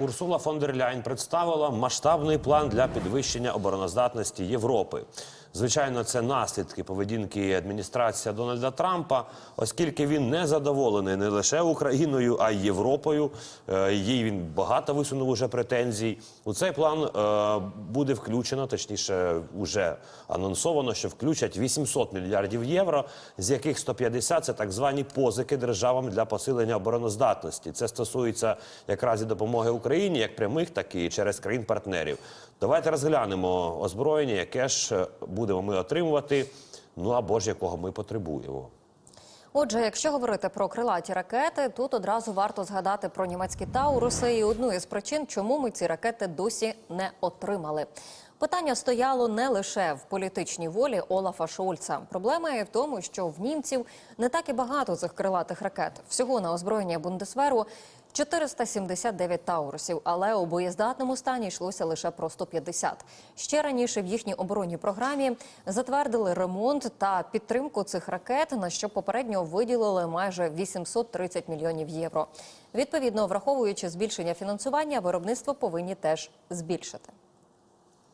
Урсула фон дер Ляйн представила масштабний план для підвищення обороноздатності Європи. Звичайно, це наслідки поведінки адміністрації Дональда Трампа, оскільки він не задоволений не лише Україною, а й Європою. Е, Їй він багато висунув уже претензій. У цей план е, буде включено, точніше, вже анонсовано, що включать 800 мільярдів євро, з яких 150 – це так звані позики державам для посилення обороноздатності. Це стосується якраз і допомоги Україні, як прямих, так і через країн-партнерів. Давайте розглянемо озброєння, яке ж е, будемо ми отримувати, ну або ж якого ми потребуємо. Отже, якщо говорити про крилаті ракети, тут одразу варто згадати про німецькі Тауруси і одну із причин, чому ми ці ракети досі не отримали. Питання стояло не лише в політичній волі Олафа Шольца. Проблема є в тому, що в німців не так і багато цих крилатих ракет. Всього на озброєння Бундесверу 479 таурусів, але у боєздатному стані йшлося лише про 150. Ще раніше в їхній оборонній програмі затвердили ремонт та підтримку цих ракет, на що попередньо виділили майже 830 мільйонів євро. Відповідно, враховуючи збільшення фінансування, виробництво повинні теж збільшити.